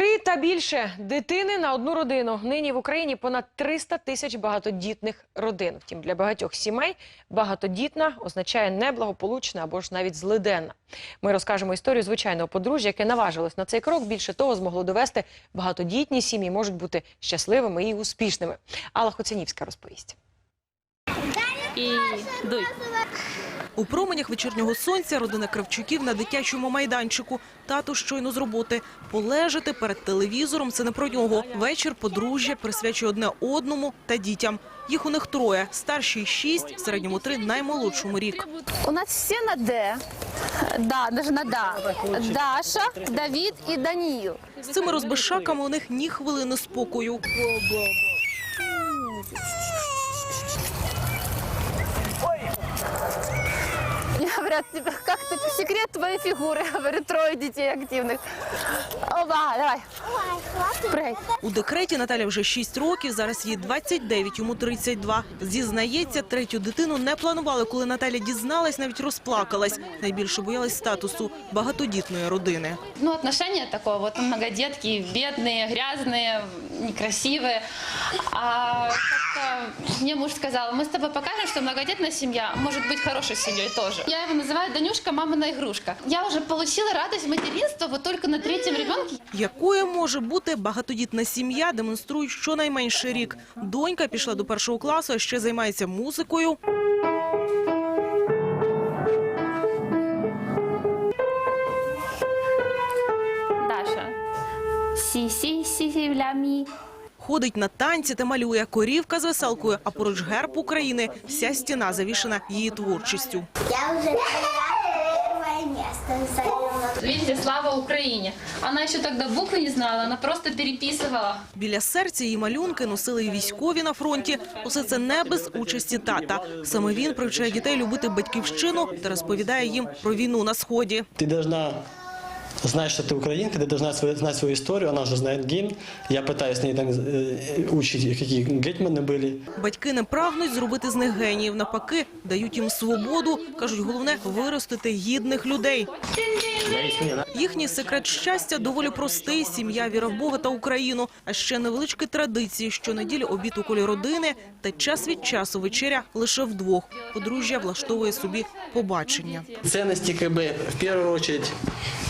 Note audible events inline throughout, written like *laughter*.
Три та більше дитини на одну родину. Нині в Україні понад 300 тисяч багатодітних родин. Втім, для багатьох сімей багатодітна означає неблагополучна або ж навіть злиденна. Ми розкажемо історію звичайного подружжя, яке наважилось на цей крок. Більше того, змогло довести багатодітні сім'ї можуть бути щасливими і успішними. Алла Хоцянівська розповість. і дуй. У променях вечірнього сонця родина Кравчуків на дитячому майданчику. Тато щойно з роботи. Полежати перед телевізором – це не про нього. Вечір подружжя присвячує одне одному та дітям. Їх у них троє. Старший – шість, в середньому три, наймолодшому – рік. У нас все на Д. Да, даже на Да. Даша, Давид і Даніл. З цими розбишаками у них ні хвилини спокою. Мне говорят, типа, как ты, секрет твоей фигуры. Я *laughs* говорю, трое детей активных. Оба, давай. Прыгай. У декреті Наталя вже 6 років, зараз їй 29, йому 32. Зізнається, третю дитину не планували. Коли Наталя дізналась, навіть розплакалась. Найбільше боялась статусу багатодітної родини. Ну, отношения такое, вот многодетки, бедные, грязные, некрасивые. А как-то мне муж сказал, мы с тобой покажем, что многодетная семья может быть хорошей семьей тоже. Я его называю Данюшка, мамина игрушка. Я уже получила радость материнства вот только на третьем ребенке. Якою може бути багатодітна сім'я, демонструють щонайменше рік. Донька пішла до першого класу, а ще займається музикою. Даша. Си-си-си ля ми. Ходить на танці та малює корівка з веселкою, а поруч герб України. Вся стіна завішана її творчістю. Я уже первое место заняла. Видите, слава Украине. Она еще тогда буквы не знала, она просто переписывала. Біля серця її малюнки носили і військові на фронті. Усе це не без участі тата. Саме він привчає дітей любити батьківщину та розповідає їм про війну на сході. Ты должна знать, что ты украинка, ты должна свою- знать свою историю, она уже знает гимн. Я пытаюсь с ней там э, учить, какие гетьманы были. Батьки не прагнуть зробити з них геніїв. Навпаки, дають їм свободу. кажуть, головне виростити гідних людей. Їхній секрет щастя доволі простий: сім'я, віра в Бога та Україну. А ще невеличкі традиції. Щонеділі обід у колі родини та час від часу вечеря лише вдвох. Подружжя влаштовує собі побачення. Ценности, как би в першу чергу,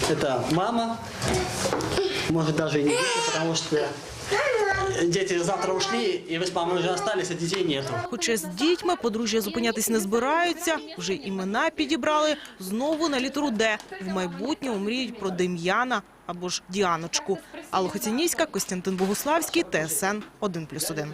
це мама, може навіть і не дети, потому что дети завтра ушли, и вы с мамой уже остались, а нету. Хоча з дітьми подружжя зупинятись не збираються, вже імена підібрали знову на літеру Д. В майбутньому мріють про Дем'яна або ж Діаночку. Алла Хоцянівська, Костянтин Богуславський, ТСН 1+,1.